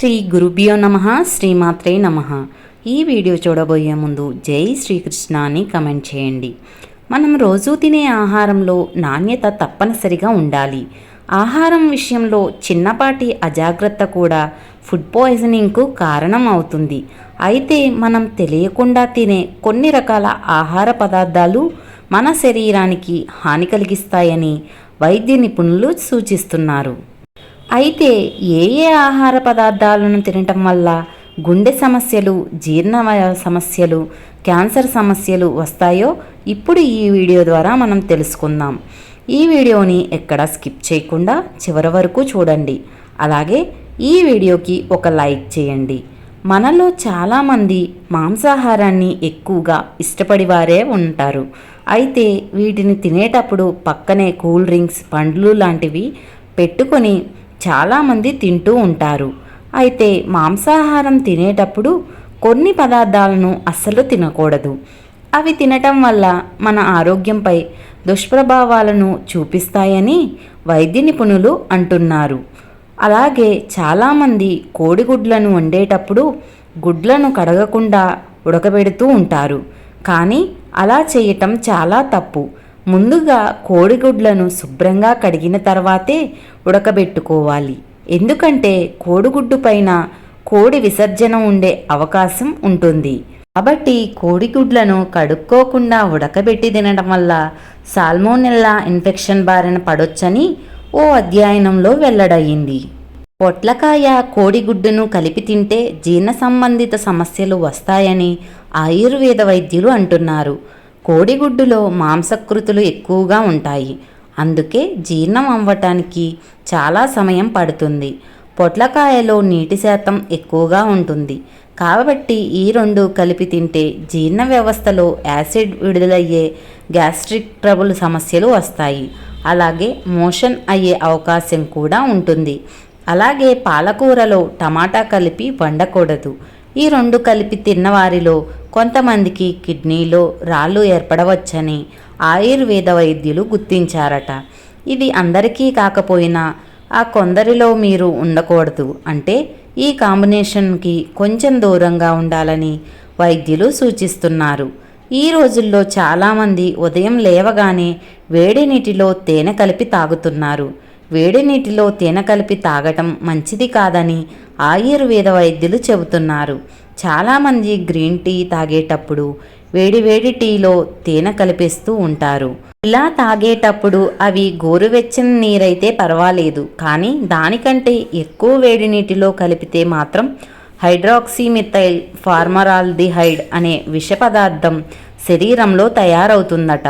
శ్రీ గురుభ్యో నమ శ్రీమాత్రే నమ. ఈ వీడియో చూడబోయే ముందు జై శ్రీకృష్ణ అని కమెంట్ చేయండి. మనం రోజు తినే ఆహారంలో నాణ్యత తప్పనిసరిగా ఉండాలి. ఆహారం విషయంలో చిన్నపాటి అజాగ్రత్త కూడా ఫుడ్ పాయిజనింగ్కు కారణం అవుతుంది. అయితే మనం తెలియకుండా తినే కొన్ని రకాల ఆహార పదార్థాలు మన శరీరానికి హాని కలిగిస్తాయని వైద్య నిపుణులు సూచిస్తున్నారు. అయితే ఏ ఏ ఆహార పదార్థాలను తినటం వల్ల గుండె సమస్యలు జీర్ణమయ సమస్యలు క్యాన్సర్ సమస్యలు వస్తాయో ఇప్పుడు ఈ వీడియో ద్వారా మనం తెలుసుకుందాం. ఈ వీడియోని ఎక్కడ స్కిప్ చేయకుండా చివరి వరకు చూడండి. అలాగే ఈ వీడియోకి ఒక లైక్ చేయండి. మనలో చాలామంది మాంసాహారాన్ని ఎక్కువగా ఇష్టపడి వారే ఉంటారు. అయితే వీటిని తినేటప్పుడు పక్కనే కూల్ డ్రింక్స్ పండ్లు లాంటివి పెట్టుకొని చాలామంది తింటూ ఉంటారు. అయితే మాంసాహారం తినేటప్పుడు కొన్ని పదార్థాలను అస్సలు తినకూడదు. అవి తినటం వల్ల మన ఆరోగ్యంపై దుష్ప్రభావాలను చూపిస్తాయని వైద్య నిపుణులు అంటున్నారు. అలాగే చాలామంది కోడిగుడ్లను వండేటప్పుడు గుడ్లను కడగకుండా ఉడకబెడుతూ ఉంటారు. కానీ అలా చేయటం చాలా తప్పు. ముందుగా కోడిగుడ్లను శుభ్రంగా కడిగిన తర్వాతే ఉడకబెట్టుకోవాలి. ఎందుకంటే కోడిగుడ్డు పైన కోడి విసర్జన ఉండే అవకాశం ఉంటుంది. కాబట్టి కోడిగుడ్లను కడుక్కోకుండా ఉడకబెట్టి తినడం వల్ల సాల్మోనెల్లా ఇన్ఫెక్షన్ బారిన పడొచ్చని ఓ అధ్యయనంలో వెల్లడయ్యింది. పొట్లకాయ కోడిగుడ్డును కలిపి తింటే జీర్ణ సంబంధిత సమస్యలు వస్తాయని ఆయుర్వేద వైద్యులు అంటున్నారు. కోడిగుడ్డులో మాంసకృతులు ఎక్కువగా ఉంటాయి. అందుకే జీర్ణం అవ్వటానికి చాలా సమయం పడుతుంది. పొట్లకాయలో నీటి శాతం ఎక్కువగా ఉంటుంది. కాబట్టి ఈ రెండు కలిపి తింటే జీర్ణ వ్యవస్థలో యాసిడ్ విడుదలయ్యే గ్యాస్ట్రిక్ ట్రబుల్ సమస్యలు వస్తాయి. అలాగే మోషన్ అయ్యే అవకాశం కూడా ఉంటుంది. అలాగే పాలకూరలో టమాటా కలిపి వండకూడదు. ఈ రెండు కలిపి తిన్నవారిలో కొంతమందికి కిడ్నీలో రాళ్ళు ఏర్పడవచ్చని ఆయుర్వేద వైద్యులు గుర్తించారట. ఇది అందరికీ కాకపోయినా ఆ కొందరిలో మీరు ఉండకూడదు అంటే ఈ కాంబినేషన్కి కొంచెం దూరంగా ఉండాలని వైద్యులు సూచిస్తున్నారు. ఈ రోజుల్లో చాలామంది ఉదయం లేవగానే వేడి నీటిలో తేనె కలిపి తాగుతున్నారు. వేడి నీటిలో తేనె కలిపి తాగటం మంచిది కాదని ఆయుర్వేద వైద్యులు చెబుతున్నారు. చాలామంది గ్రీన్ టీ తాగేటప్పుడు వేడివేడి టీలో తేనె కలిపేస్తూ ఉంటారు. ఇలా తాగేటప్పుడు అవి గోరువెచ్చని నీరైతే పర్వాలేదు. కానీ దానికంటే ఎక్కువ వేడి నీటిలో కలిపితే మాత్రం హైడ్రాక్సీమిథైల్ ఫార్మరాల్డిహైడ్ అనే విష పదార్థం శరీరంలో తయారవుతుందట.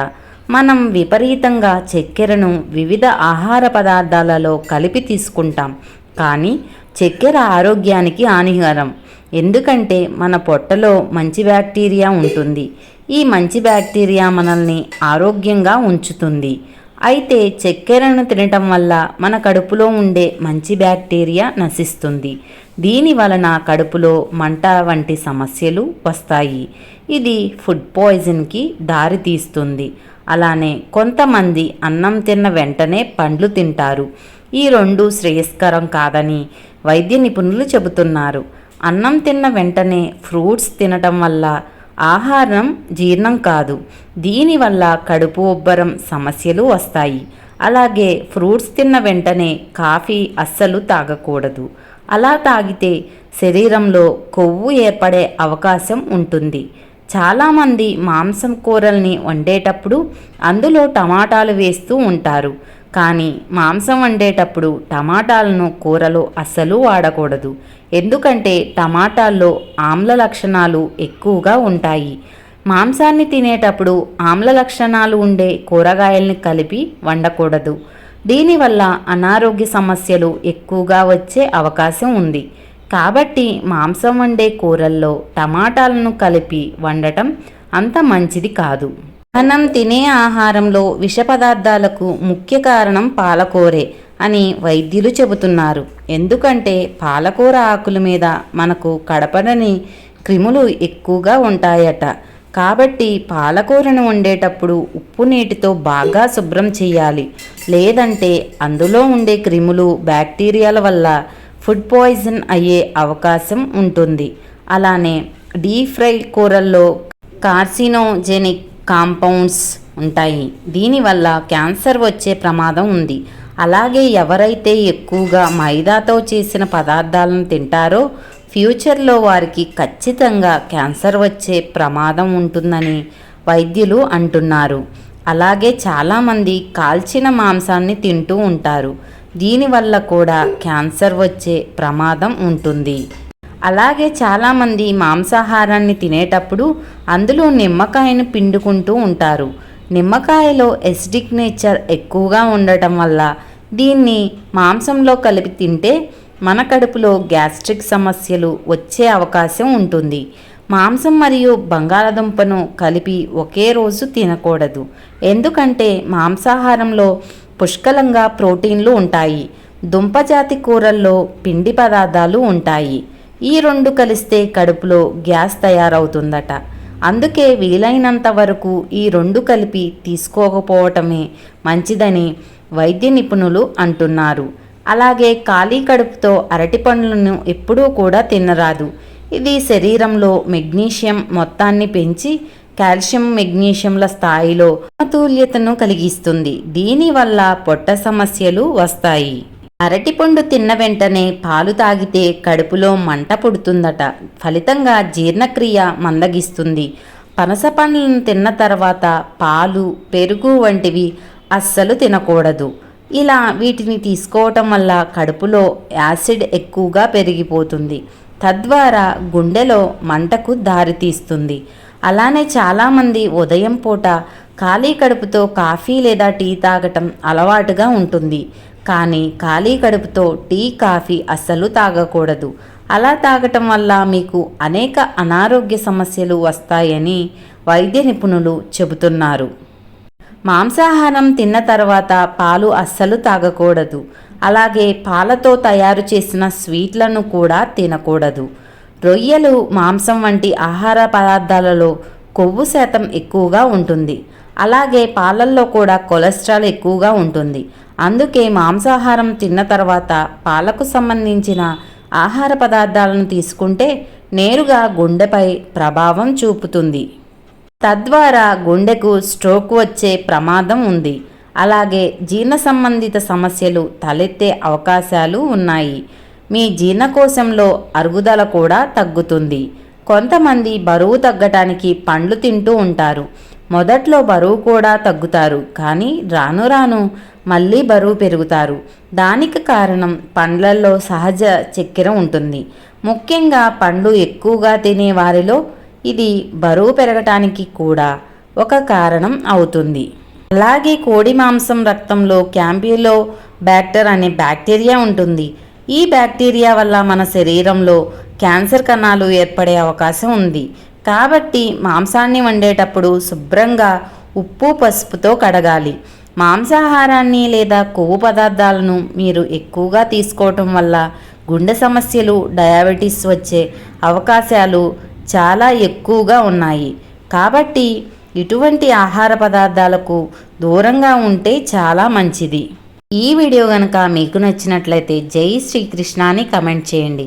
మనం విపరీతంగా చక్కెరను వివిధ ఆహార పదార్థాలలో కలిపి తీసుకుంటాం. కానీ చక్కెర ఆరోగ్యానికి హానికరం. ఎందుకంటే మన పొట్టలో మంచి బ్యాక్టీరియా ఉంటుంది. ఈ మంచి బ్యాక్టీరియా మనల్ని ఆరోగ్యంగా ఉంచుతుంది. అయితే చక్కెరను తినటం వల్ల మన కడుపులో ఉండే మంచి బ్యాక్టీరియా నశిస్తుంది. దీని వలన కడుపులో మంట వంటి సమస్యలు వస్తాయి. ఇది ఫుడ్ పాయిజన్కి దారితీస్తుంది అలానే కొంతమంది అన్నం తిన్న వెంటనే పండ్లు తింటారు. ఈ రెండు శ్రేయస్కరం కాదని వైద్య నిపుణులు చెబుతున్నారు. అన్నం తిన్న వెంటనే ఫ్రూట్స్ తినటం వల్ల ఆహారం జీర్ణం కాదు. దీనివల్ల కడుపు ఉబ్బరం సమస్యలు వస్తాయి. అలాగే ఫ్రూట్స్ తిన్న వెంటనే కాఫీ అస్సలు తాగకూడదు. అలా తాగితే శరీరంలో కొవ్వు ఏర్పడే అవకాశం ఉంటుంది. చాలామంది మాంసం కూరల్ని వండేటప్పుడు అందులో టమాటాలు వేస్తూ ఉంటారు. కానీ మాంసం వండేటప్పుడు టమాటాలను కూరలో అస్సలు వాడకూడదు. ఎందుకంటే టమాటాల్లో ఆమ్ల లక్షణాలు ఎక్కువగా ఉంటాయి. మాంసాన్ని తినేటప్పుడు ఆమ్ల లక్షణాలు ఉండే కూరగాయల్ని కలిపి వండకూడదు. దీనివల్ల అనారోగ్య సమస్యలు ఎక్కువగా వచ్చే అవకాశం ఉంది. కాబట్టి మాంసం వండే కూరల్లో టమాటాలను కలిపి వండటం అంత మంచిది కాదు. మనం తినే ఆహారంలో విష పదార్థాలకు ముఖ్య కారణం పాలకూరే అని వైద్యులు చెబుతున్నారు. ఎందుకంటే పాలకూర ఆకుల మీద మనకు కడపడని క్రిములు ఎక్కువగా ఉంటాయట. కాబట్టి పాలకూరను వండేటప్పుడు ఉప్పు నీటితో బాగా శుభ్రం చేయాలి. లేదంటే అందులో ఉండే క్రిములు బ్యాక్టీరియాల వల్ల ఫుడ్ పాయిజన్ అయ్యే అవకాశం ఉంటుంది. అలానే డీప్ ఫ్రై కూరల్లో కార్సినోజెనిక్ కాంపౌండ్స్ ఉంటాయి. దీనివల్ల క్యాన్సర్ వచ్చే ప్రమాదం ఉంది. అలాగే ఎవరైతే ఎక్కువగా మైదాతో చేసిన పదార్థాలను తింటారో ఫ్యూచర్లో వారికి ఖచ్చితంగా క్యాన్సర్ వచ్చే ప్రమాదం ఉంటుందని వైద్యులు అంటున్నారు. అలాగే చాలామంది కాల్చిన మాంసాన్ని తింటూ ఉంటారు. దీనివల్ల కూడా క్యాన్సర్ వచ్చే ప్రమాదం ఉంటుంది. అలాగే చాలామంది మాంసాహారాన్ని తినేటప్పుడు అందులో నిమ్మకాయను పిండుకుంటూ ఉంటారు. నిమ్మకాయలో ఎసిడిక్ నేచర్ ఎక్కువగా ఉండటం వల్ల దీన్ని మాంసంలో కలిపి తింటే మన కడుపులో గ్యాస్ట్రిక్ సమస్యలు వచ్చే అవకాశం ఉంటుంది. మాంసం మరియు బంగాళాదుంపను కలిపి ఒకే రోజు తినకూడదు. ఎందుకంటే మాంసాహారంలో పుష్కలంగా ప్రోటీన్లు ఉంటాయి. దుంపజాతి కూరల్లో పిండి పదార్థాలు ఉంటాయి. ఈ రెండు కలిస్తే కడుపులో గ్యాస్ తయారవుతుందట. అందుకే వీలైనంత వరకు ఈ రెండు కలిపి తీసుకోకపోవటమే మంచిదని వైద్య నిపుణులు అంటున్నారు. అలాగే ఖాళీ కడుపుతో అరటి పండ్లను ఎప్పుడూ కూడా తినరాదు. ఇది శరీరంలో మెగ్నీషియం మొత్తాన్ని పెంచి కాల్షియం మెగ్నీషియంల స్థాయిలో సమతుల్యతను కలిగిస్తుంది. దీనివల్ల పొట్ట సమస్యలు వస్తాయి. అరటిపండు తిన్న వెంటనే పాలు తాగితే కడుపులో మంట పుడుతుందట. ఫలితంగా జీర్ణక్రియ మందగిస్తుంది. పనస పండ్లను తిన్న తర్వాత పాలు పెరుగు వంటివి అస్సలు తినకూడదు. ఇలా వీటిని తీసుకోవటం వల్ల కడుపులో యాసిడ్ ఎక్కువగా పెరిగిపోతుంది. తద్వారా గుండెలో మంటకు దారితీస్తుంది. అలానే చాలామంది ఉదయం పూట ఖాళీ కడుపుతో కాఫీ లేదా టీ తాగటం అలవాటుగా ఉంటుంది. కానీ ఖాళీ కడుపుతో టీ కాఫీ అస్సలు తాగకూడదు. అలా తాగటం వల్ల మీకు అనేక అనారోగ్య సమస్యలు వస్తాయని వైద్య నిపుణులు చెబుతున్నారు. మాంసాహారం తిన్న తర్వాత పాలు అస్సలు తాగకూడదు. అలాగే పాలతో తయారు చేసిన స్వీట్లను కూడా తినకూడదు. రొయ్యలు మాంసం వంటి ఆహార పదార్థాలలో కొవ్వు శాతం ఎక్కువగా ఉంటుంది. అలాగే పాలల్లో కూడా కొలెస్ట్రాల్ ఎక్కువగా ఉంటుంది. అందుకే మాంసాహారం తిన్న తర్వాత పాలకు సంబంధించిన ఆహార పదార్థాలను తీసుకుంటే నేరుగా గుండెపై ప్రభావం చూపుతుంది. తద్వారా గుండెకు స్ట్రోక్ వచ్చే ప్రమాదం ఉంది. అలాగే జీర్ణ సంబంధిత సమస్యలు తలెత్తే అవకాశాలు ఉన్నాయి. మీ జీర్ణకోశంలో అరుగుదల కూడా తగ్గుతుంది. కొంతమంది బరువు తగ్గటానికి పండ్లు తింటూ ఉంటారు. మొదట్లో బరువు కూడా తగ్గుతారు కానీ రాను రాను మళ్ళీ బరువు పెరుగుతారు. దానికి కారణం పండ్లల్లో సహజ చక్కెర ఉంటుంది. ముఖ్యంగా పండ్లు ఎక్కువగా తినే వారిలో ఇది బరువు పెరగటానికి కూడా ఒక కారణం అవుతుంది. అలాగే కోడి మాంసం రక్తంలో క్యాంపిలో బ్యాక్టర్ అనే బ్యాక్టీరియా ఉంటుంది. ఈ బ్యాక్టీరియా వల్ల మన శరీరంలో క్యాన్సర్ కణాలు ఏర్పడే అవకాశం ఉంది. కాబట్టి మాంసాన్ని వండేటప్పుడు శుభ్రంగా ఉప్పు పసుపుతో కడగాలి. మాంసాహారాన్ని లేదా కొవ్వు పదార్థాలను మీరు ఎక్కువగా తీసుకోవటం వల్ల గుండె సమస్యలు డయాబెటీస్ వచ్చే అవకాశాలు చాలా ఎక్కువగా ఉన్నాయి. కాబట్టి ఇటువంటి ఆహార పదార్థాలకు దూరంగా ఉంటే చాలా మంచిది. ఈ వీడియో కనుక మీకు నచ్చినట్లయితే జై శ్రీకృష్ణ అని కమెంట్ చేయండి.